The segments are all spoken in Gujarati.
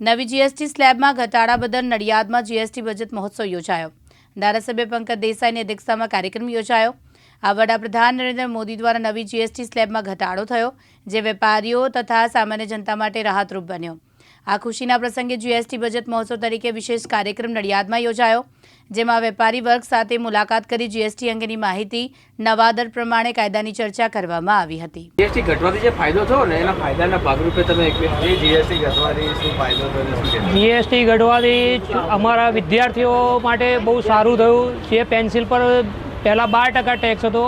નવી જીએસટી સ્લેબમાં ઘટાડા બદલ નડિયાદમાં જીએસટી બજેટ મહોત્સવ યોજાયો. ધારાસભ્ય પંકજ દેસાઈની અધ્યક્ષતામાં કાર્યક્રમ યોજાયો. આ વડાપ્રધાન નરેન્દ્ર મોદી દ્વારા નવી જીએસટી સ્લેબમાં ઘટાડો થયો, જે વેપારીઓ તથા સામાન્ય જનતા માટે રાહતરૂપ બન્યો. આ ખુશીના પ્રસંગે જીએસટી બજેટ મહોત્સવ તરીકે વિશેષ કાર્યક્રમ નડિયાદમાં યોજાયો. જેમાં વેપારી વર્ગ સાથે મુલાકાત કરી જીએસટી અંગેની માહિતી નવા દર પ્રમાણે કાયદાની ચર્ચા કરવામાં આવી હતી. જીએસટી ઘટવાથી જે ફાયદો થયો ને એના ફાયદાના ભાગરૂપે તમે એક જીએસટી ઘટવાથી શું ફાયદો થયો? જીએસટી ઘટવાથી અમારા વિદ્યાર્થીઓ માટે બહુ સારું થયું. જે પેન્સિલ પર પહેલાં બાર ટકા ટેક્સ હતો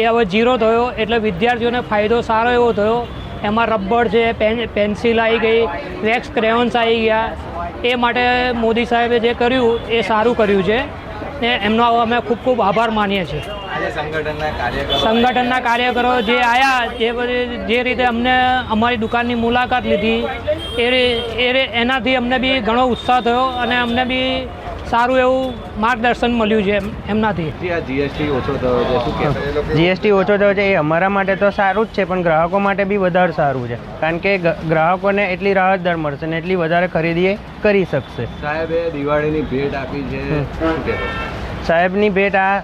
એ હવે ઝીરો થયો. એટલે વિદ્યાર્થીઓને ફાયદો સારો એવો થયો. એમાં રબર છે પેન પેન્સિલ આવી ગઈ વેક્સ ક્રેયોન્સ આવી ગયા. એ માટે મોદી સાહેબે જે કર્યું એ સારું કર્યું છે. ને એમનો અમે ખૂબ ખૂબ આભાર માનીએ છીએ. સંગઠનના કાર્યકરો જે આવ્યા જે બધી જે રીતે અમને અમારી દુકાનની મુલાકાત લીધી એ રી- એ રી- એનાથી અમને બી ઘણો ઉત્સાહ થયો અને અમને બી સારું એવું માર્ગદર્શન મળ્યું છે એમ- એમનાથી. જીએસટી ઓછો થયો છે. શું જીએસટી ઓછો થયો છે એ અમારા માટે તો સારું જ છે પણ ગ્રાહકો માટે બી વધારે સારું છે. કારણ કે ગ્રાહકોને એટલી રાહત દર મળશે ને એટલી વધારે ખરીદી એ કરી શકશે. સાહેબે દિવાળીની ભેટ આપી છે. સાહેબની ભેટ આ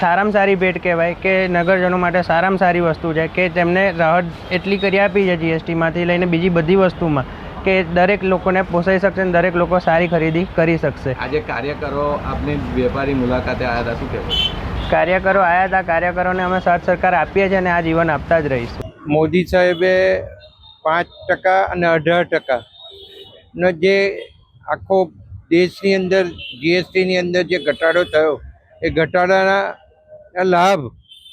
સારામાં સારી ભેટ કહેવાય કે નગરજનો માટે સારામાં સારી વસ્તુ છે કે તેમને રાહત એટલી કરી આપી છે જીએસટીમાંથી લઈને બીજી બધી વસ્તુમાં. કે દરેક લોકોને પોસાઈ શકશે અને દરેક લોકો સારી ખરીદી કરી શકશે. આજે કાર્યકરો આપની વેપારી મુલાકાતે આવ્યા હતા શું કહેવું કાર્યકરો આવ્યા હતા કાર્યકરોને અમે સાથ સરકાર આપીએ છીએ અને આ જીવન આપતા જ રહીશું. મોદી સાહેબે પાંચ ટકા અને અઢાર ટકા નો જે આખો દેશની અંદર જીએસટીની અંદર જે ઘટાડો થયો એ ઘટાડાના લાભ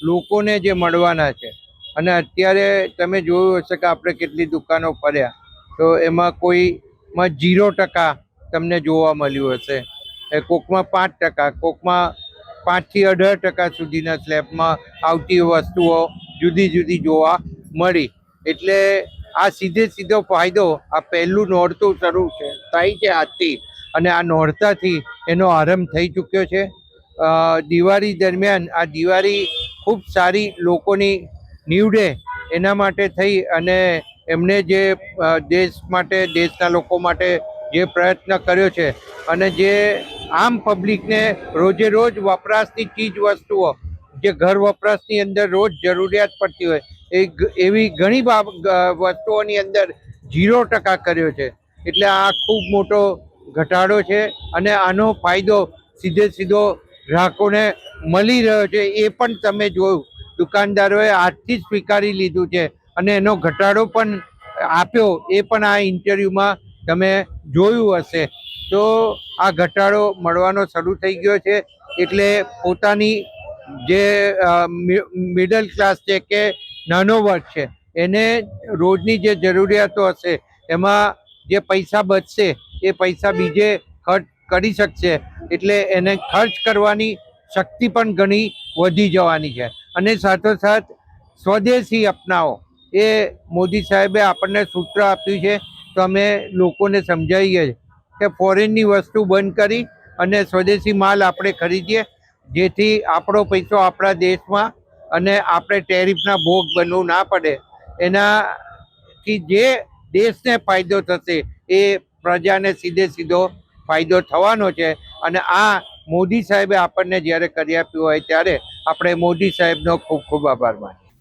લોકોને જે મળવાના છે. અને અત્યારે તમે જોયું હશે કે આપણે કેટલી દુકાનો ફર્યા તો એમાં કોઈમાં જીરો ટકા તમને જોવા મળ્યું હશે. એ કોકમાં પાંચ ટકા, કોકમાં પાંચથી અઢાર ટકા સુધીના સ્લેબમાં આવતી વસ્તુઓ જુદી જુદી જોવા મળી. એટલે આ સીધે સીધો ફાયદો, આ પહેલું નોરતું શરૂ છે, થાય છે આજથી. અને આ નોરતાથી એનો આરંભ થઈ ચૂક્યો છે. દિવાળી દરમિયાન આ દિવાળી ખૂબ સારી લોકોની નીવડે એના માટે થઈ અને એમને જે દેશ માટે, દેશના લોકો માટે જે પ્રયત્ન કર્યો છે અને જે આમ પબ્લિકને રોજે રોજ વપરાશની ચીજ વસ્તુઓ, જે ઘર વપરાશની અંદર રોજ જરૂરિયાત પડતી હોય, એ એવી ઘણી વસ્તુઓની અંદર ઝીરો ટકા કર્યો છે. એટલે આ ખૂબ મોટો ઘટાડો છે અને આનો ફાયદો સીધે સીધો ગ્રાહકોને મળી રહ્યો છે. એ પણ તમે જોયું. દુકાનદારોએ આજથી જ સ્વીકારી લીધું છે અને એનો ઘટાડો પણ આપ્યો, એ પણ આ ઇન્ટરવ્યૂમાં તમે જોયું હશે. તો આ ઘટાડો મળવાનો શરૂ થઈ ગયો છે. એટલે પોતાની જે મિડલ ક્લાસ છે કે નાનો વર્ગ છે, એને રોજની જે જરૂરિયાતો હશે, એમાં જે પૈસા બચશે, એ પૈસા બીજે ખર્ચ કરી શકશે. એટલે એને ખર્ચ કરવાની શક્તિ પણ ઘણી વધી જવાની છે. અને સાથોસાથ સ્વદેશી અપનાવો. એ મોદી સાહેબે આપણને સૂત્ર આપ્યું છે તો અમે લોકોને સમજાવીએ કે ફોરેનની વસ્તુ બંધ કરી અને સ્વદેશી માલ આપણે ખરીદીએ, જેથી આપણો પૈસો આપણા દેશમાં અને આપણે ટેરિફના ભોગ બનવું ના પડે. એનાથી જે દેશને ફાયદો થશે એ પ્રજાને સીધે સીધો ફાયદો થવાનો છે અને આ મોદી સાહેબે આપણને જ્યારે કરી આપ્યું હોય ત્યારે આપણે મોદી સાહેબનો ખૂબ ખૂબ આભાર માનીએ.